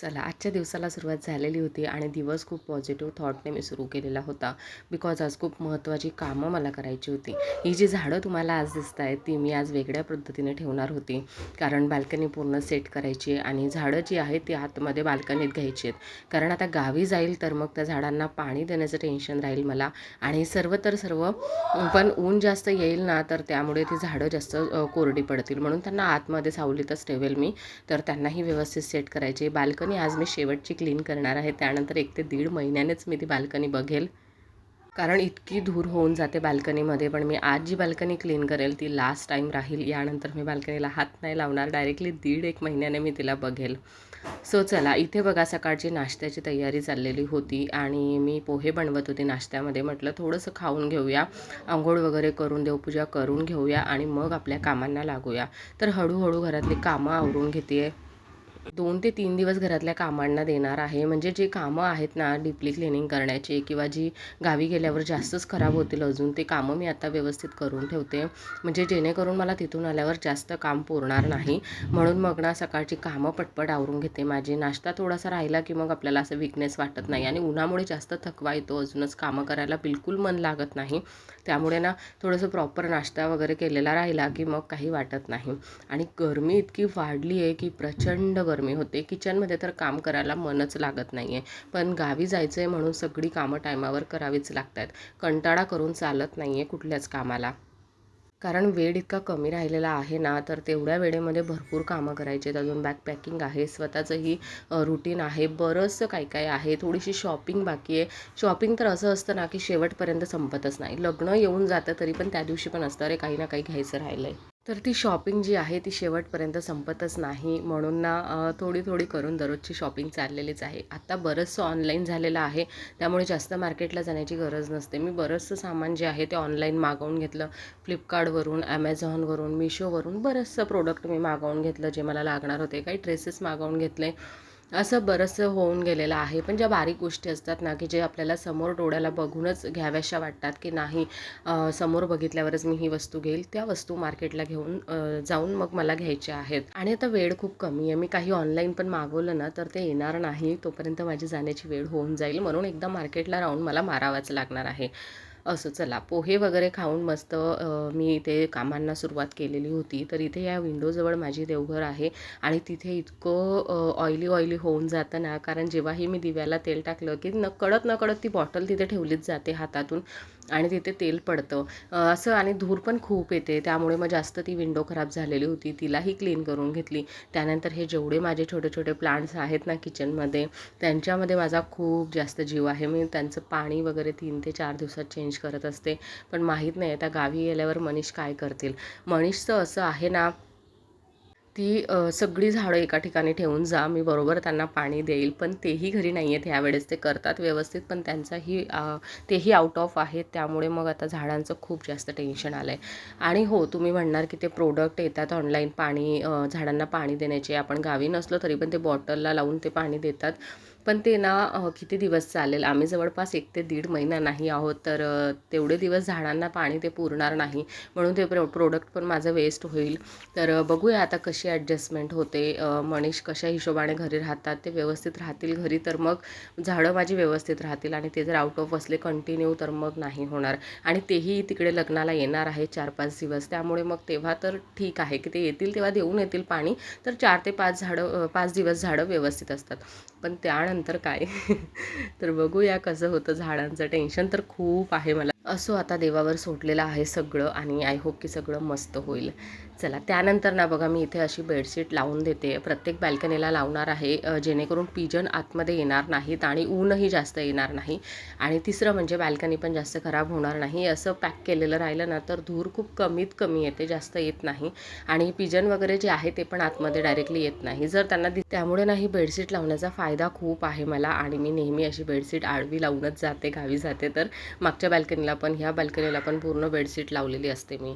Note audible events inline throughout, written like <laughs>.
चला आजच्या दिवसाला सुरुवात झालेली होती आणि दिवस खूप पॉझिटिव्ह थॉटने मी सुरू केलेला होता. बिकॉज आज खूप महत्त्वाची कामं मला करायची होती. ही जी झाडं तुम्हाला आज दिसत आहेत ती मी आज वेगळ्या पद्धतीने ठेवणार होती. कारण बाल्कनी पूर्ण सेट करायची आणि झाडं जी आहेत ती आतमध्ये बाल्कनीत घ्यायची आहेत. कारण आता गावी जाईल तर मग त्या झाडांना पाणी देण्याचं टेन्शन राहील मला आणि सर्व तर सर्व पण ऊन जास्त येईल ना तर त्यामुळे ती झाडं जास्त कोरडी पडतील. म्हणून त्यांना आतमध्ये सावलीतच ठेवेल मी. तर त्यांनाही व्यवस्थित सेट करायचे बाल्कनी आज मी शेवटची क्लीन करणार आहे. त्यानंतर एक ते दीड महिन्यानेच मी ती बाल्कनी बघेल. कारण इतकी धूर होऊन जाते बाल्कनीमध्ये पण मी आज जी बाल्कनी क्लीन करेल ती लास्ट टाईम राहील. यानंतर मी बाल्कनीला हात नाही लावणार. डायरेक्टली दीड एक महिन्याने मी तिला बघेल. सो चला इथे बघा सकाळची नाश्त्याची तयारी चाललेली होती आणि मी पोहे बनवत होते नाश्त्यामध्ये. म्हटलं थोडंसं खाऊन घेऊया. आंघोळ वगैरे करून देवपूजा करून घेऊया आणि मग आपल्या कामांना लागूया. तर हळूहळू घरातली कामं आवरून घेते दोन ते तीन दिवस घरातल्या कामांना देणार आहे. म्हणजे जे कामं आहेत ना डीपली क्लिनिंग करण्याची किंवा जी गावी गेल्यावर जास्तच खराब होतील अजून ते कामं मी आता व्यवस्थित करून ठेवते. म्हणजे जेणेकरून मला तिथून आल्यावर जास्त काम पुरणार नाही. म्हणून मग ना सकाळची कामं पटपट आवरून घेते. माझी नाश्ता थोडासा राहिला की मग आपल्याला असं विकनेस वाटत नाही. आणि उन्हामुळे जास्त थकवा येतो. अजूनच कामं करायला बिलकुल मन लागत नाही. त्यामुळे ना थोडंसं प्रॉपर नाश्ता वगैरे केलेला राहिला की मग काही वाटत नाही. आणि गरमी इतकी वाढली आहे की प्रचंड गरमी. होते. किचनमध्ये तर काम करायला मनच लागत नाही आहे पण गावी जायचं आहे म्हणून सगळी कामं टायमावर करावीच लागत आहेत कंटाळा करून चालत नाही आहे कुठल्याच कामाला. कारण वेळ इतका कमी राहिलेला आहे ना तर तेवढ्या वेळेमध्ये भरपूर कामं करायची आहेत अजून बॅकपॅकिंग आहे स्वतःचंही रुटीन आहे. बरंचसं काय काय आहे. थोडीशी शॉपिंग बाकी आहे. शॉपिंग तर असं असतं ना की शेवटपर्यंत संपतच नाही. लग्न येऊन जातं तरी पण त्या दिवशी पण असतं. अरे काही ना काही घ्यायचं राहिलं आहे तर ती शॉपिंग जी आहे ती शेवटपर्यंत संपतच नाही. म्हणून ना थोडी थोडी करून दररोजची शॉपिंग चाललेलीच आहे. आत्ता बरंचसं ऑनलाईन झालेलं आहे. त्यामुळे जास्त मार्केटला जाण्याची गरज नसते. मी बरंचसं सामान जे आहे ते ऑनलाईन मागवून घेतलं. फ्लिपकार्टवरून ॲमेझॉनवरून मिशोवरून बरंचसं प्रोडक्ट मी मागवून घेतलं जे मला लागणार होते. काही ड्रेसेस मागवून घेतले. असं बरंचसं होऊन गेलेलं आहे. पण ज्या बारीक गोष्टी असतात ना की जे आपल्याला समोर डोळ्याला बघूनच घ्याव्याशा वाटतात की नाही समोर बघितल्यावरच मी ही वस्तू घेईल त्या वस्तू मार्केटला घेऊन जाऊन मग मला घ्यायच्या आहेत. आणि आता वेळ खूप कमी आहे. मी काही ऑनलाईन पण मागवलं ना तर ते येणार नाही. तोपर्यंत माझी जाण्याची वेळ होऊन जाईल. म्हणून एकदा मार्केटला राहून मला मारावाच लागणार आहे. असं चला पोहे वगैरे खाऊन मस्त मी इथे कामांना सुरुवात केलेली होती. तर इथे या विंडोजवळ माझी देवघर आहे आणि तिथे इतकं ऑइली ऑइली होऊन जातं ना कारण जेव्हाही मी दिव्याला तेल टाकलं की न कळत न कळत ती बॉटल तिथे ठेवलीच जाते हातातून. आणि तिथे तेल पडतं. असं आणि धूर पण खूप येते. त्यामुळे मग जास्त ती विंडो खराब झालेली होती. तिलाही क्लीन करून घेतली. त्यानंतर हे जेवढे माझे छोटे छोटे प्लांट्स आहेत ना किचनमध्ये त्यांच्यामध्ये माझा खूप जास्त जीव आहे. मी त्यांचं पाणी वगैरे तीन ते चार दिवसात चेंज करत असते. पण माहीत नाही आता गावी गेल्यावर मनीष काय करतील? मनीषचं असं आहे ना ती सगळी झाडं एका ठिकाणी ठेवून जा मी बरोबर त्यांना पाणी देईल पण तेही घरी नाही आहेत ह्यावेळेस ते करतात व्यवस्थित पण त्यांचाही तेही आउट ऑफ आहेत त्यामुळे मग आता झाडांचं खूप जास्त टेन्शन आलं आहे आणि हो तुम्ही म्हणणार की ते प्रोडक्ट येतात ऑनलाईन पाणी झाडांना पाणी देण्याचे आपण गावी नसलो तरी पण ते बॉटलला लावून ते पाणी देतात. पण ते ना किती दिवस चालेल? आम्ही जवळपास एक ते दीड महिना नाही आहोत तर तेवढे दिवस झाडांना पाणी ते पुरणार नाही. म्हणून ते प्रो प्रोडक्ट पण माझं वेस्ट होईल. तर बघूया आता कशी ॲडजस्टमेंट होते. मनीष कशा हिशोबाने घरी राहतात ते व्यवस्थित राहतील घरी तर मग झाडं माझी व्यवस्थित राहतील आणि ते जर आउट ऑफ असले कंटिन्यू तर मग नाही होणार. आणि तेही तिकडे लग्नाला येणार आहे चार पाच दिवस. त्यामुळे मग तेव्हा तर ठीक आहे की ते येतील तेव्हा देऊन येतील पाणी तर चार ते पाच झाडं पाच दिवस झाडं व्यवस्थित असतात. पण त्यानंतर काय? <laughs> तर बघूया कसं होतं झाडांचं. टेन्शन तर खूप आहे मला. असो आता देवावर सोडलेलं आहे सगळं आणि आय होप की सगळं मस्त होईल. चला त्यानंतर ना बघा मी इथे अशी बेडशीट लावून देते. प्रत्येक बॅल्कनीला लावणार आहे जेणेकरून पिजन आतमध्ये येणार नाहीत आणि ऊनही जास्त येणार नाही. आणि तिसरं म्हणजे बॅल्कनी पण जास्त खराब होणार नाही. असं पॅक केलेलं राहिलं ना तर धूर खूप कमीत कमी येते जास्त येत नाही. आणि पिजन वगैरे जे आहे ते पण आतमध्ये डायरेक्टली येत नाही. जर त्यांना दि त्यामुळे ना ही बेडशीट लावण्याचा फायदा खूप आहे मला. आणि मी नेहमी अशी बेडशीट आडवी लावूनच जाते गावी जाते. तर मागच्या बाल्कनीला पण ह्या बाल्कनीला पण पूर्ण बेडशीट लावलेली असते मी.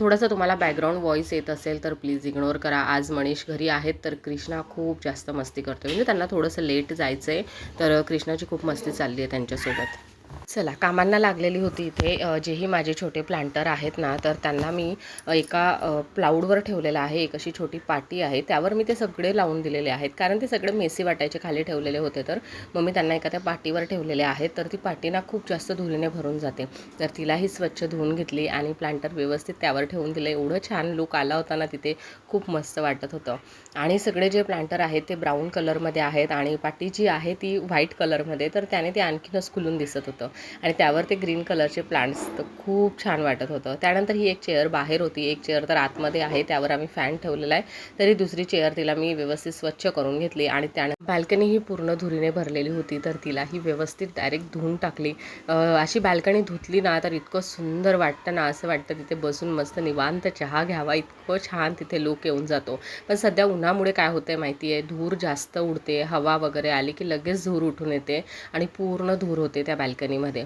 थोडंसं तुम्हाला बॅकग्राऊंड व्हॉईस येत असेल तर प्लीज इग्नोर करा. आज मनीष घरी आहेत तर कृष्णा खूप जास्त मस्ती करतो म्हणजे त्यांना थोडंसं लेट जायचं आहे तर कृष्णाची खूप मस्ती चालली आहे त्यांच्यासोबत. चला कामांना लागलेली होती इथे. जेही माझे छोटे प्लांटर आहेत ना तर त्यांना मी एका प्लाऊडवर ठेवलेलं आहे. एक अशी छोटी पाटी आहे. त्यावर मी ते सगळे लावून दिलेले आहेत. कारण ते सगळे मेसी वाटायचे खाली ठेवलेले होते तर. मग मी त्यांना एका त्या पाटीवर ठेवलेले आहेत. तर ती पाटी ना खूप जास्त धुलीने भरून जाते. तर तिलाही स्वच्छ धुवून घेतली आणि प्लांटर व्यवस्थित त्यावर ठेवून दिलं. एवढं छान लुक आला होता ना तिथे. खूप मस्त वाटत होतं. आणि सगळे जे प्लांटर आहेत ते ब्राऊन कलरमध्ये आहेत. आणि पाटी जी आहे ती व्हाईट कलरमध्ये. तर त्याने ते आणखीनच खुलून दिसत होतं. आणि त्यावर ते ग्रीन कलरचे प्लांट्स तर खूप छान वाटत होतं. त्यानंतर ही एक चेअर बाहेर होती. एक चेअर तर आतमध्ये आहे. त्यावर आम्ही फॅन ठेवलेला आहे. तरी दुसरी चेअर तिला मी व्यवस्थित स्वच्छ करून घेतली आणि त्यानं बाल्कनी ही पूर्ण धुरीने भरलेली होती. तर तिला ही व्यवस्थित डायरेक्ट धुवून टाकली. अशी बाल्कनी धुतली ना तर इतकं सुंदर वाटतं ना असं वाटतं तिथे बसून मस्त निवांत चहा घ्यावा. इतकं छान तिथे लोक येऊन जातो. पण सध्या उन्हामुळे काय होतंय माहिती आहे धूर जास्त उडते. हवा वगैरे आली की लगेच धूर उठून येते आणि पूर्ण धूर होते त्या कंपनीमध्ये.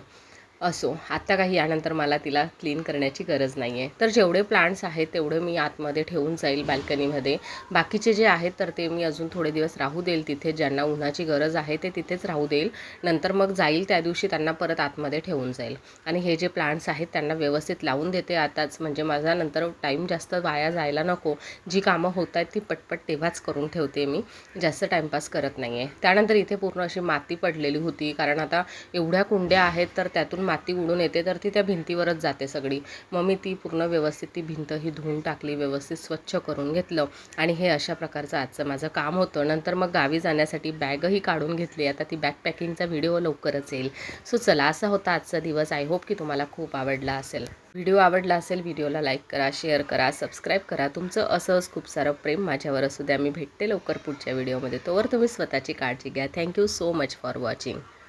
असो. आत्ता काही यानंतर मला तिला क्लीन करण्याची गरज नाही आहे तर जेवढे प्लांट्स आहेत तेवढे मी आतमध्ये ठेवून जाईल बाल्कनीमध्ये बाकीचे जे आहेत तर ते मी अजून थोडे दिवस राहू देईल तिथे. ज्यांना उन्हाची गरज आहे ते तिथेच राहू देईल. नंतर मग जाईल त्या दिवशी त्यांना परत आतमध्ये ठेवून जाईल. आणि हे जे प्लांट्स आहेत त्यांना व्यवस्थित लावून देते आताच. म्हणजे माझा नंतर टाईम जास्त वाया जायला नको. जी कामं होत आहेत ती पटपट तेव्हाच करून ठेवते मी. जास्त टाईमपास करत नाही आहे त्यानंतर इथे पूर्ण अशी माती पडलेली होती. कारण आता एवढ्या कुंड्या आहेत तर त्यातून माती उडून येते तर ती त्या भिंतीवरच जाते सगळी. मग मी ती पूर्ण व्यवस्थित ती भिंत ही धुवून टाकली व्यवस्थित स्वच्छ करून घेतलं. आणि हे अशा प्रकारचं आजचं माझं काम होतं. नंतर मग गावी जाण्यासाठी बॅगही काढून घेतली. आता ती बॅग पॅकिंगचा व्हिडिओ लवकरच येईल. सो चला असा होता आजचा दिवस. आय होप की तुम्हाला खूप आवडला असेल. व्हिडिओ आवडला असेल व्हिडिओला लाईक करा शेअर करा सबस्क्राईब करा. तुमचं असंच खूप सारं प्रेम माझ्यावर असू द्या. मी भेटते लवकर पुढच्या व्हिडिओमध्ये. तोवर तुम्ही स्वतःची काळजी घ्या. Thank you so much for watching